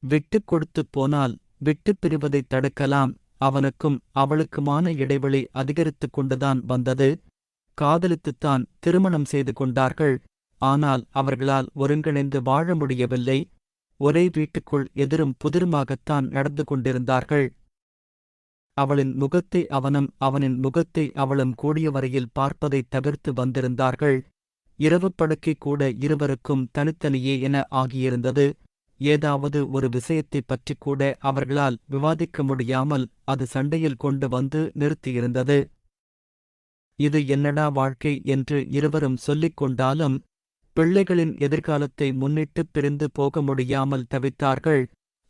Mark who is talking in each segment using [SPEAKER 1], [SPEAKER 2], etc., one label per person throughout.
[SPEAKER 1] விட்டுக் கொடுத்துப் போனால் விட்டுப் பிரிவதைத் தடுக்கலாம். அவனுக்கும் அவளுக்குமான இடைவெளி அதிகரித்துக் கொண்டுதான் வந்தது. காதலித்துத்தான் திருமணம் செய்து கொண்டார்கள். ஆனால் அவர்களால் ஒருங்கிணைந்து வாழ முடியவில்லை. ஒரே வீட்டுக்குள் எதிரும் புதிருமாகத்தான் நடந்து கொண்டிருந்தார்கள். அவளின் முகத்தை அவனும் அவனின் முகத்தை அவளும் கூடிய வரையில் பார்ப்பதைத் தவிர்த்து வந்திருந்தார்கள். இரவு படுக்கை கூட இருவருக்கும் தனித்தனியே என ஆகியிருந்தது. ஏதாவது ஒரு விஷயத்தைப் பற்றி கூட அவர்களால் விவாதிக்க முடியாமல் அது சண்டையில் கொண்டு வந்து நிறுத்தியிருந்தது. இது என்னடா வாழ்க்கை என்று இருவரும் சொல்லிக் கொண்டாலும் பிள்ளைகளின் எதிர்காலத்தை முன்னிட்டு பிரிந்து போக முடியாமல் தவித்தார்கள்.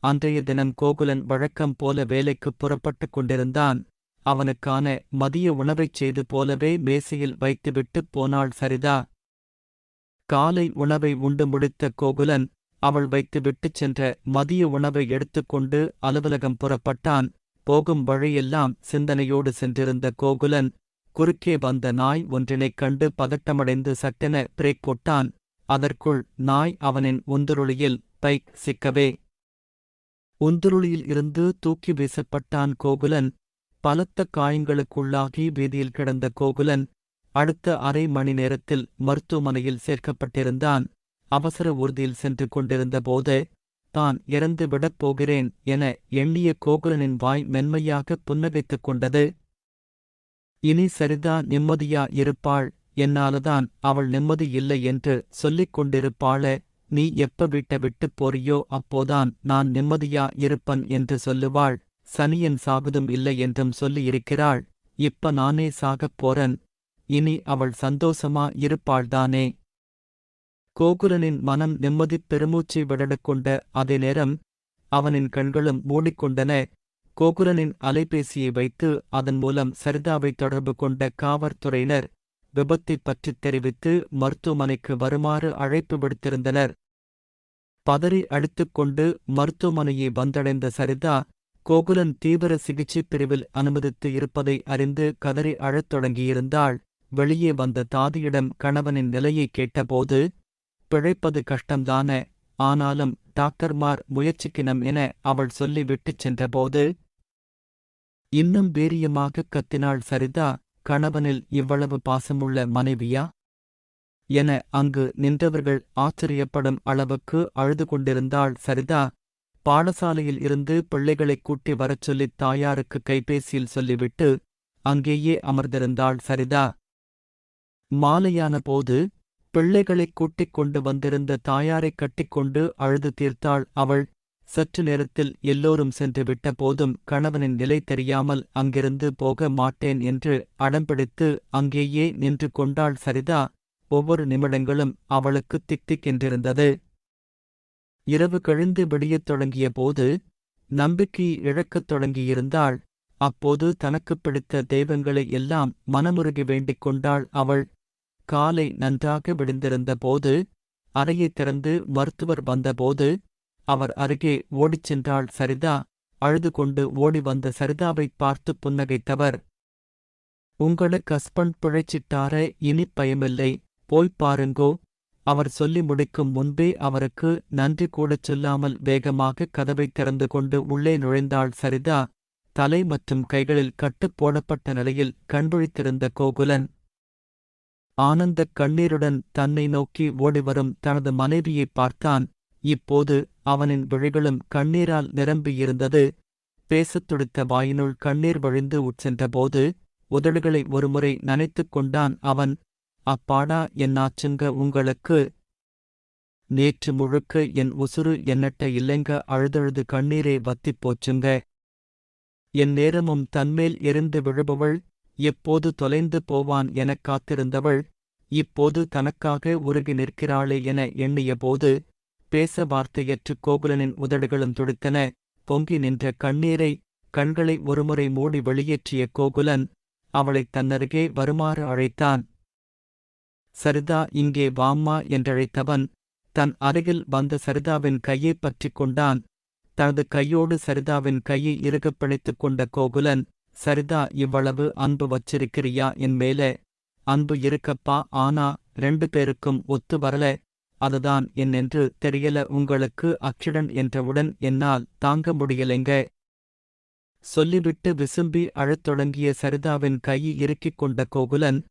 [SPEAKER 1] அன்றைய தினம் கோகுலன் வழக்கம் போல வேலைக்குப் புறப்பட்டுக் கொண்டிருந்தான். அவனுக்கான மதிய உணவைச் செய்து போலவே மேசையில் வைத்துவிட்டுப் போனாள் சரிதா. காலை உணவை உண்டு முடித்த கோகுலன் அவள் வைத்து விட்டுச் சென்ற மதிய உணவை எடுத்துக்கொண்டு அலுவலகம் புறப்பட்டான். போகும் வழியெல்லாம் சிந்தனையோடு சென்றிருந்த கோகுலன் குறுக்கே வந்த நாய் ஒன்றினைக் கண்டு பதட்டமடைந்து சட்டென பிரேக் போட்டான். அதற்குள் நாய் அவனின் உந்துருளியில் பைக் சிக்கவே. உந்துருளியில் இருந்து தூக்கி வீசப்பட்டான் கோகுலன். பலத்த காயங்களுக்குள்ளாகி வீதியில் கிடந்த கோகுலன் அடுத்த அரை மணி நேரத்தில் மருத்துவமனையில் சேர்க்கப்பட்டிருந்தான். அவசர ஊர்தியில் சென்று கொண்டிருந்த போது தான் இறந்து விடப் போகிறேன் என எண்ணிய கோகுலனின் வாய் மென்மையாக புன்னகைத்துக் கொண்டது. இனி சரிதா நிம்மதியா இருப்பாள்? என்னாலதான் அவள் நிம்மதி இல்லை என்று சொல்லிக் கொண்டிருப்பாளே நீ எப்ப வீட்டை விட்டுப் போறியோ அப்போதான் நான் நிம்மதியா இருப்பன் என்று சொல்லுவாள். சனியன் சாகுதும் இல்லை என்றும் சொல்லியிருக்கிறாள். இப்ப நானே சாகப் போறன். இனி அவள் சந்தோஷமா இருப்பாள்தானே? கோகுலனின் மனம் நிம்மதிப் பெருமூச்சை விடடக்கொண்ட அதே நேரம் அவனின் கண்களும் மூடிக்கொண்டன. கோகுலனின் அலைபேசியை வைத்து அதன் மூலம் சரிதாவை தொடர்பு கொண்ட காவல்துறையினர் விபத்தைப் பற்றித் தெரிவித்து மருத்துவமனைக்கு வருமாறு அழைப்பு விடுத்திருந்தனர். பதறி அடித்துக்கொண்டு மருத்துவமனையை வந்தடைந்த சரிதா கோகுலன் தீவிர சிகிச்சைப் பிரிவில் அனுமதித்து இருப்பதை அறிந்து கதறி அழத் தொடங்கியிருந்தாள். வெளியே வந்த தாதியிடம் கணவனின் நிலையை கேட்டபோது பிழைப்பது கஷ்டம்தானே? ஆனாலும் டாக்டர்மார் முயற்சிக்கினம் என அவள் சொல்லிவிட்டுச் சென்றபோது இன்னும் வீரியமாகக் கத்தினாள் சரிதா? கணவனில் இவ்வளவு பாசமுள்ள மனைவியா என அங்கு நின்றவர்கள் ஆச்சரியப்படும் அளவுக்கு அழுது கொண்டிருந்தாள் சரிதா. பாடசாலையில் இருந்து பிள்ளைகளைக் கூட்டி வரச் சொல்லித் தாயாருக்கு கைபேசியில் சொல்லிவிட்டு அங்கேயே அமர்ந்திருந்தாள் சரிதா. மாலையான போது பிள்ளைகளைக் கூட்டிக் கொண்டு வந்திருந்த தாயாரைக் கட்டிக்கொண்டு அழுது தீர்த்தாள். அவள் சற்று நேரத்தில் எல்லோரும் சென்று விட்ட போதும் கணவனின் நிலை தெரியாமல் அங்கிருந்து போக மாட்டேன் என்று அடம்பிடித்து அங்கேயே நின்று கொண்டாள் சரிதா. ஒவ்வொரு நிமிடங்களும் அவளுக்கு திக் திக் என்றிருந்தது. இரவு கழிந்து விடியத் தொடங்கிய போது நம்பிக்கையை இழக்கத் தொடங்கியிருந்தாள். அப்போது தனக்குப் பிடித்த தெய்வங்களை எல்லாம் மனமுருகி வேண்டிக் கொண்டாள் அவள். காலை நன்றாக விழுந்திருந்த போது அறையைத் திறந்து மருத்துவர் வந்தபோது அவர் அருகே ஓடிச் சென்றாள் சரிதா. அழுது கொண்டு ஓடி வந்த சரிதாவைப் பார்த்து புன்னகைத்தவர் உங்களுக்கு ஹஸ்பண்ட் பிழைச்சிட்டார இனிப் பயமில்லை. போய்ப் பாருங்கோ. அவர் சொல்லி முடிக்கும் முன்பே அவருக்கு நன்றி கூடச் சொல்லாமல் வேகமாக கதவைத் திறந்து கொண்டு உள்ளே நுழைந்தாள் சரிதா. தலை மற்றும் கைகளில் கட்டுப் போடப்பட்ட நிலையில் கண்விழித்திருந்த கோகுலன் ஆனந்தக் கண்ணீருடன் தன்னை நோக்கி ஓடிவரும் தனது மனைவியைப் பார்த்தான். இப்போது அவனின் விழிகளும் கண்ணீரால் நிரம்பியிருந்தது. பேசத் துடித்த வாயினுள் கண்ணீர் வழிந்து உட்சென்றபோது உதடுகளை ஒருமுறை நனைத்துக் கொண்டான் அவன். அப்பாடா என்னாச்சுங்க உங்களுக்கு. நேற்று முழுக்க என் உசுறு என்னட்ட இல்லைங்க அழுதழுது கண்ணீரே வத்திப் போச்சுங்க. என் நேரமும் தன்மேல் எரிந்து விழுபவள் எப்போது தொலைந்து போவான் எனக் காத்திருந்தவள் இப்போது தனக்காக உருகி நிற்கிறாளே என எண்ணியபோது பேச வார்த்தையற்று கோகுலனின் உதடுகளும் துடித்தன. பொங்கி நின்ற கண்ணீரை கண்களை ஒருமுறை மூடி வெளியேற்றிய கோகுலன் அவளைத் தன்னருகே வருமாறு அழைத்தான். சரிதா இங்கே வாம்மா என்றழைத்தவன் தன் அருகில் வந்த சரிதாவின் கையைப் பற்றிக் கொண்டான். தனது கையோடு சரிதாவின் கையை இறுகப் பிணைத்துக் கொண்ட கோகுலன் சரிதா இவ்வளவு அன்பு வச்சிருக்கிறியா? என் மேலே அன்பு இருக்கப்பா. ஆனா ரெண்டு பேருக்கும் ஒத்து வரல. அதுதான் என்னென்று தெரியல. உங்களுக்கு அக்ஷிடன் என்றவுடன் என்னால் தாங்க முடியலைங்க. சொல்லிவிட்டு விசும்பி அழத் தொடங்கிய சரிதாவின் கையை இறுக்கிக் கொண்ட கோகுலன்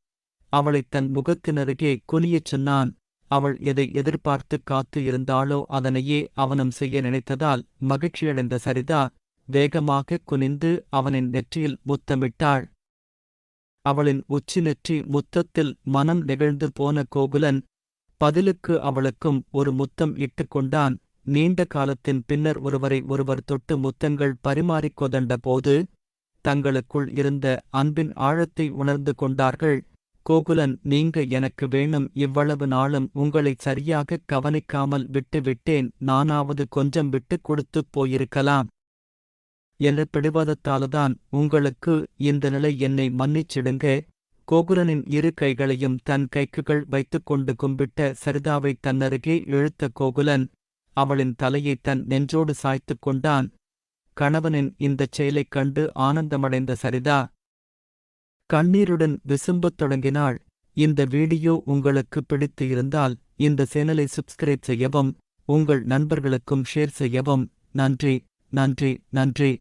[SPEAKER 1] அவளைத் தன் முகத்தினருகே குனியச் சொன்னான். அவள் எதை எதிர்பார்த்து காத்து இருந்தாளோ அதனையே அவனும் செய்ய நினைத்ததால் மகிழ்ச்சியடைந்த சரிதா வேகமாக குனிந்து அவனின் நெற்றியில் முத்தமிட்டாள். அவளின் உச்சி நெற்றி முத்தத்தில் மனம் நெகிழ்ந்து போன கோகுலன் பதிலுக்கு அவளுக்கும் ஒரு முத்தம் இட்டுக் கொண்டான். நீண்ட காலத்தின் பின்னர் ஒருவரை ஒருவர் தொட்டு முத்தங்கள் பரிமாறிக்கொதண்ட போது தங்களுக்குள் இருந்த அன்பின் ஆழத்தை உணர்ந்து கொண்டார்கள். கோகுலன் நீங்க எனக்கு வேணும். இவ்வளவு நாளும் உங்களை சரியாக கவனிக்காமல் விட்டு விட்டேன் நானாவது கொஞ்சம் விட்டு கொடுத்துப் போயிருக்கலாம். என்ற பிடிவாதத்தால்தான் உங்களுக்கு இந்த நிலை என்னை மன்னிச்சிடுங்க. கோகுலனின் இரு கைகளையும் தன் கைக்குகள் வைத்துக்கொண்டு கும்பிட்ட சரிதாவை தன்னருகே இழுத்த கோகுலன் அவளின் தலையை தன் நெஞ்சோடு சாய்த்துக் கொண்டான். கணவனின் இந்தச் செயலைக் கண்டு ஆனந்தமடைந்த சரிதா கண்ணீருடன் விசும்பத் தொடங்கினாள். இந்த வீடியோ உங்களுக்கு பிடித்து இருந்தால் இந்த சேனலை சப்ஸ்கிரைப் செய்யவும் உங்கள் நண்பர்களுக்கும் ஷேர் செய்யவும். நன்றி நன்றி நன்றி.